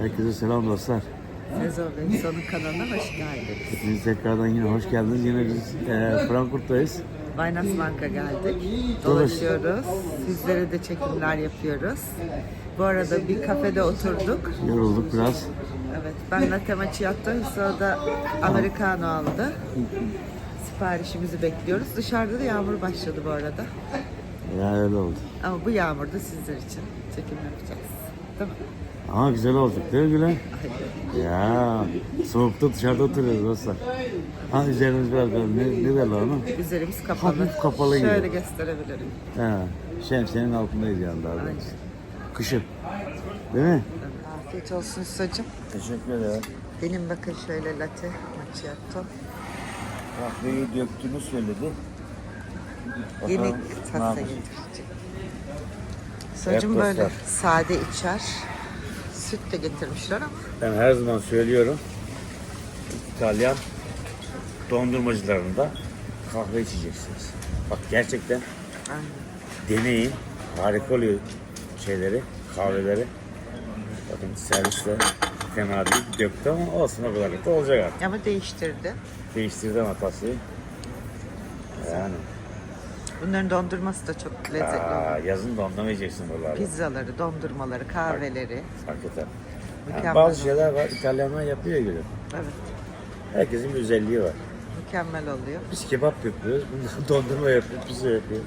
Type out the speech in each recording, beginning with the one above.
Herkese selam dostlar. Sezo Beyso'nun kanalına hoş geldiniz. Hepiniz tekrardan yine hoş geldiniz. Yine biz e, Frankfurt'tayız. Weihnachtsmarkt'a geldik. Dolaşıyoruz. Sizlere de çekimler yapıyoruz. Bu arada bir kafede oturduk. Yorulduk biraz. Evet, ben latte macchiato, Hüso da americano aldı. Siparişimizi bekliyoruz. Dışarıda da yağmur başladı bu arada. Ya öyle oldu. Ama bu yağmurda sizler için çekim yapacağız. Değil mi? Ama güzel olduk değil mi Gülen? Ya soğukta dışarıda oturuyoruz dostlar. Ha üzerimiz biraz böyle ne, ne derler ona? Üzerimiz kapalı. Hafif kapalı gibi. Şöyle gösterebilirim. Ha, şemsiyenin altındayız yani daha doğrusu. Kışın. Değil mi? Afiyet olsun Hüso'cum. Teşekkür ederim. Benim bakın şöyle latte macchiato. Kahveyi döktüğünü söyledi. Yeni tasa getirecek. Evet, böyle sade içer. Süt de getirmişler ama. Ben her zaman söylüyorum. İtalyan dondurmacılarında kahve içeceksiniz. Bak gerçekten Aynen. deneyin. Harika oluyor şeyleri, kahveleri. Bakın servis de fena değil. Döktü ama olsun o kadar da olacak artık. Ama değiştirdi. Değiştirdim hatasıyı. Yani Bunların dondurması da çok lezzetli. aa, oluyor. yazın dondurmayacaksın buralarda. Pizzaları, dondurmaları, kahveleri. Hakikaten. Yani Mükemmel. bazı şeyler var İtalyanlar yapıyor gülüm. Evet. Herkesin bir özelliği var. Mükemmel oluyor. Biz kebap yapıyoruz, bunlar dondurma yapıyor, pizza yapıyor.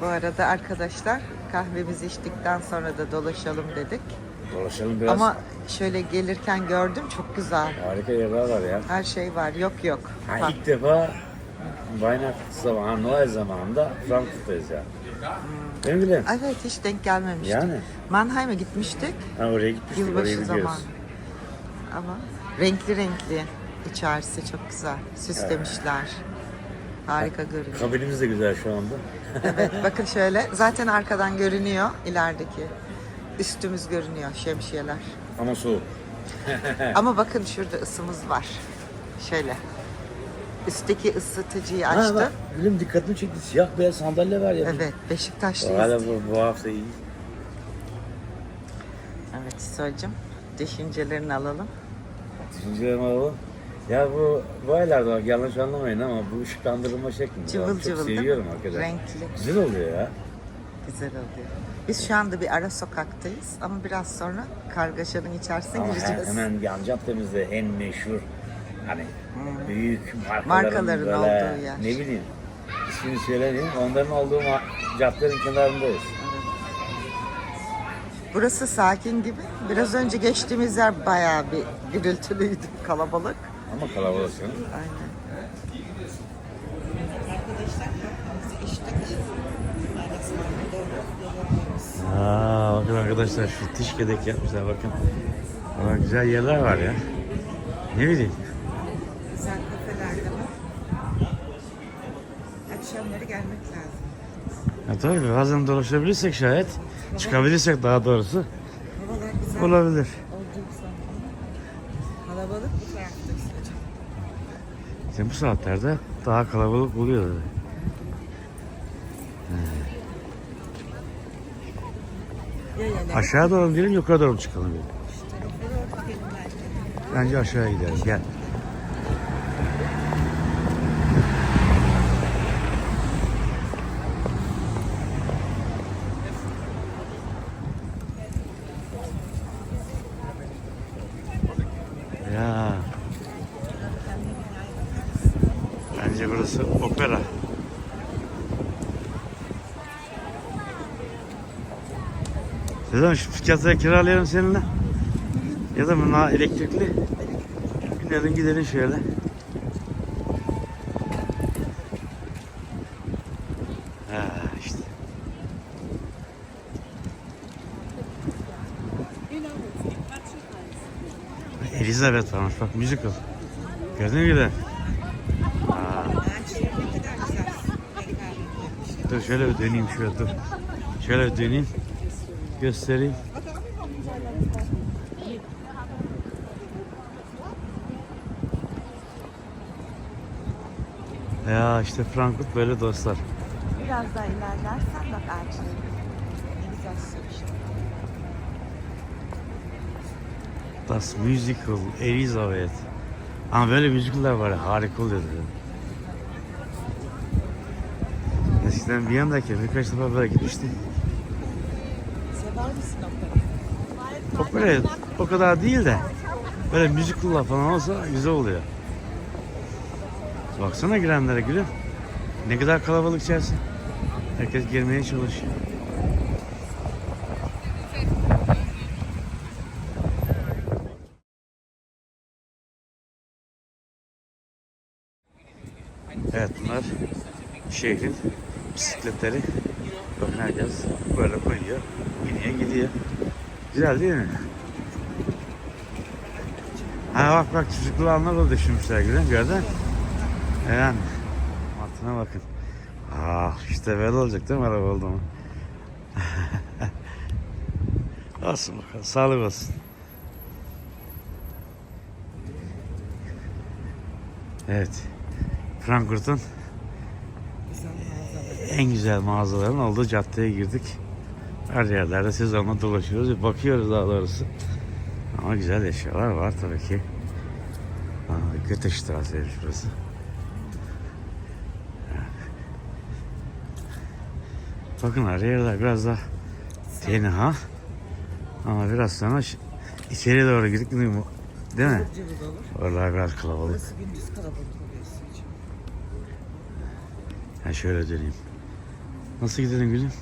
Bu arada arkadaşlar kahvemizi içtikten sonra da dolaşalım dedik. Dolaşalım biraz. Ama şöyle gelirken gördüm çok güzel. Harika yerler var ya. Her şey var. Yok yok. Ha, Bak, ilk defa Weihnacht zamanı, Noel zamanında Frankfurt'tayız ya. Değil mi Gülen? Evet hiç denk gelmemiştik. Yani. Mannheim'e gitmiştik. Ha, oraya gitmiştik, Yılbaşı biliyoruz. zamanı. Ama renkli renkli. İçerisi çok güzel. Süslemişler. Harika görünüyor. Kabinimiz de güzel şu anda. Evet bakın şöyle. Zaten arkadan görünüyor ilerideki. Üstümüz görünüyor şemsiyeler. Ama soğuk. Ama bakın şurada ısımız var. Şöyle. Üstteki ısıtıcıyı Ha, açtım. bak, Gülüm dikkatimi çekti. Siyah beyaz sandalye var ya. Evet, Beşiktaşlıyız. Hala bu, bu hafta iyi. Evet Soycum, düşüncelerini alalım. Düşüncelerimi alalım. Ya bu, bu aylarda bak yanlış anlamayın ama bu ışıklandırılma şeklinde. Cıvıl Çok cıvıl değil mi? seviyorum hakikaten. Renkli. Güzel oluyor ya. Güzel oluyor. Biz şu anda bir ara sokaktayız ama biraz sonra kargaşanın içerisine Ama he- gireceğiz. hemen yan caddemizde en meşhur hani büyük markaların, Markaların böyle, olduğu yer. Ne bileyim ismini söylemeyeyim. Onların olduğu caddenin kenarındayız. Burası sakin gibi. Biraz önce geçtiğimiz yer bayağı bir gürültülüydü, kalabalık. Ama kalabalık canım. Aynen. Aa, bakın arkadaşlar şu tiş gedek yapmışlar bakın. Ama güzel yerler var ya. Ne bileyim. Ya tabii bazen dolaşabilirsek şayet. Çıkabilirsek daha doğrusu. Havalar güzel Olabilir. olduğu zaman. Kalabalık bu tarafta. İşte bu saatlerde daha kalabalık oluyor tabii. Yayalar. Aşağı doğru mu gidelim yukarı doğru çıkalım? Bence aşağıya gidelim. Gel. Ya. Bence burası opera. Sezen şu Picasso'ya kiralayalım seninle. Ya da buna elektrikli. Binelim gidelim şöyle. Ha işte. Elizabeth varmış bak musical. Gördün mü güzel? Dur şöyle bir döneyim şöyle dur. Şöyle döneyim göstereyim. Ya işte Frankfurt böyle dostlar. Biraz daha ilerlersen bak ağaçları. Das Musical Elizabeth. Ama böyle müzikaller var ya harika oluyordu. Eskiden bir Viyana'dayken birkaç defa böyle gitmiştim. Opera? Opera o kadar değil de böyle müzikler falan olsa güzel oluyor. Baksana girenlere gülüm. Ne kadar kalabalık içerisi. Herkes girmeye çalışıyor. Evet bunlar şehrin bisikletleri. Bakın herkes böyle koyuyor. Biniyor gidiyor. Güzel değil mi? Ha bak bak çocuklu anlar da düşünmüşler gülüm gördün mü? Altına bakın. Ah işte böyle olacak değil mi araba oldu mu? olsun bakalım sağlık olsun. Evet. Frankfurt'un. En güzel mağazaların olduğu caddeye girdik. Her yerlerde sezonla dolaşıyoruz. Bakıyoruz daha doğrusu. Ama güzel eşyalar var tabii ki. Aa, Göteşstraße'ymiş burası. Bakın her yerler biraz da tenha. Ama biraz sonra içeriye doğru gidip değil mi? Değil mi? Oralar biraz kalabalık. Burası gündüz kalabalık oluyor. Ha şöyle döneyim. Nasıl gidelim gülüm?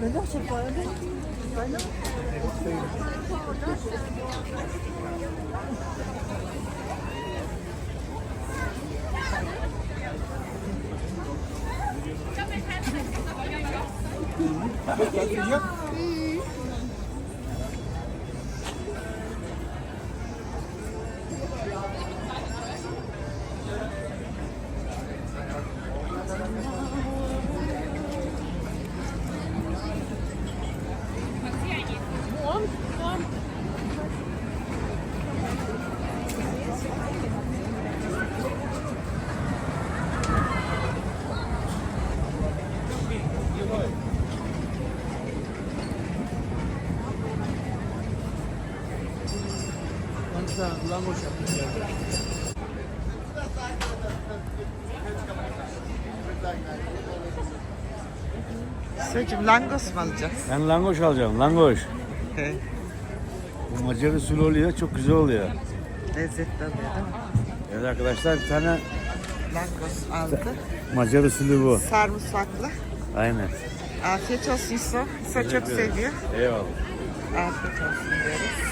Maintenant, c'est pas elle. Bah non. Tu veux qu'il y Söyleyeceğim langos mu alacağız? Ben langoş alacağım, langoş. Bu Macar usulü oluyor, çok güzel oluyor. Lezzetli oluyor değil mi? Evet arkadaşlar bir tane Langos aldı. Macar usulü bu. Sarımsaklı. Aynen. Afiyet olsun İso. İso çok seviyor. Eyvallah. Afiyet olsun diyoruz.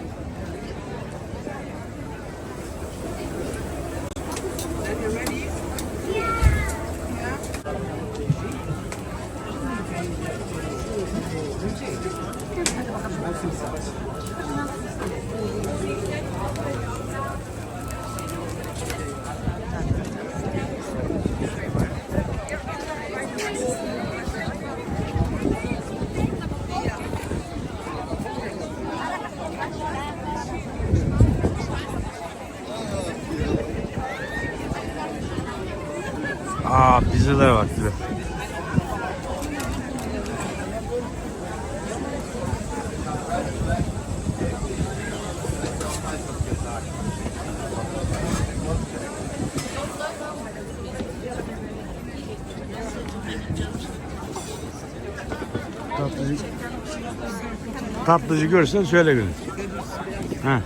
bak bir de. Tatlıcı. Tatlıcı görsen söyle gülüm. Ha.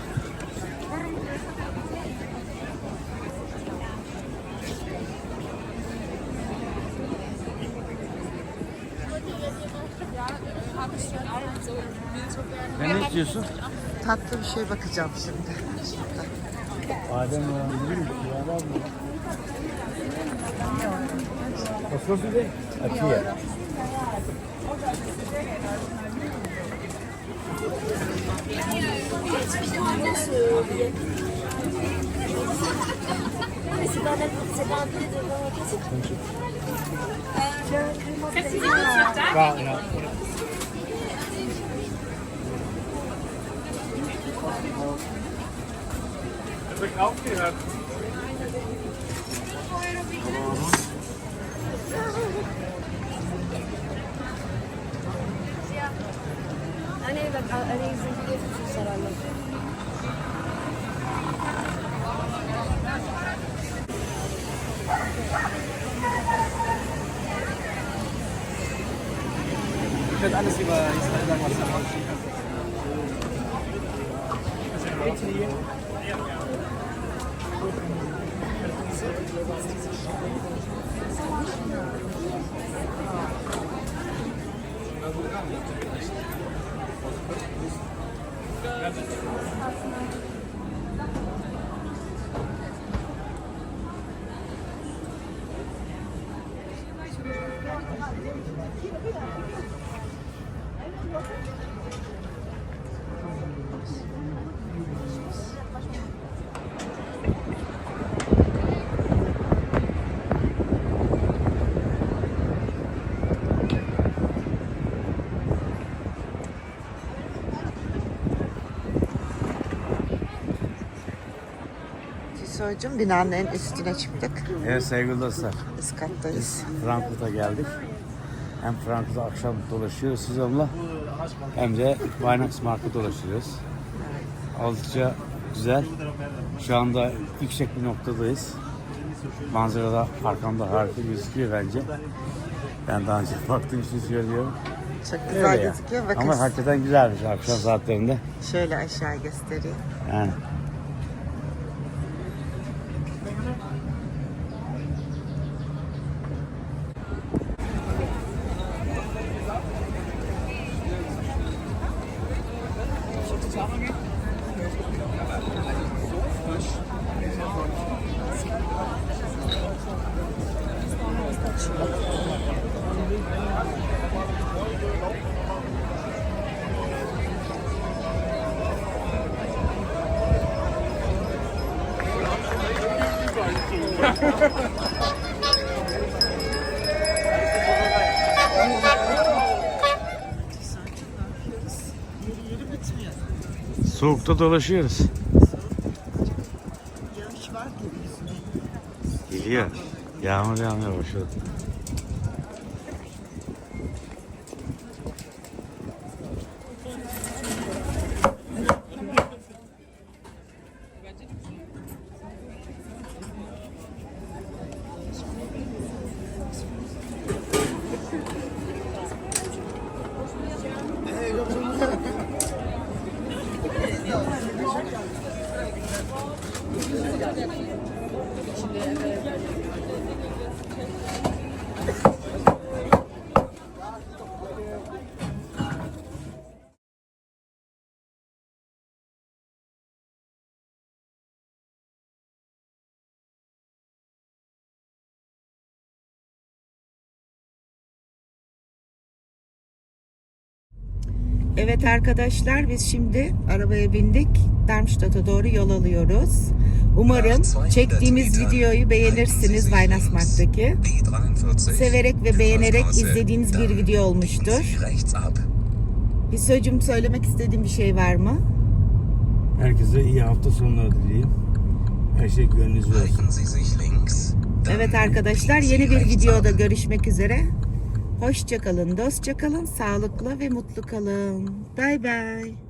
İstiyorsun? Tatlı bir şey bakacağım şimdi. Adem bilir misin? Adam mı? Hat euch aufgehört. أنا أنا يزيد في الصلاة Ich werde alles über Israel sagen, was da rausgeht. चाहिए Soycum binanın en üstüne çıktık. Evet sevgili dostlar. Üst kattayız. Frankfurt'a geldik. Hem Frankfurt'ta akşam dolaşıyoruz Suzan'la hem de Weihnachtsmarkt'ta dolaşıyoruz. Oldukça güzel. Şu anda yüksek bir noktadayız. Manzara da arkamda harika gözüküyor bence. Ben daha önce baktığım için söylüyorum. Çok Öyle güzel ya. gözüküyor. Bakın Ama hakikaten güzelmiş akşam saatlerinde. şöyle aşağı göstereyim. Yani. Soğukta dolaşıyoruz. Yağış var gibi Geliyor. Yağmur yağmaya başladı. Evet arkadaşlar biz şimdi arabaya bindik. Darmstadt'a doğru yol alıyoruz. Umarım çektiğimiz videoyu beğenirsiniz Weihnachtsmarkt'taki. Severek ve beğenerek izlediğiniz bir video olmuştur. Bir sözcüm söylemek istediğim bir şey var mı? Herkese iyi hafta sonları dileyim. Her şey gönlünüzce olsun. Evet arkadaşlar yeni bir videoda görüşmek üzere. Hoşça kalın, dostça kalın, sağlıklı ve mutlu kalın. Bay bay.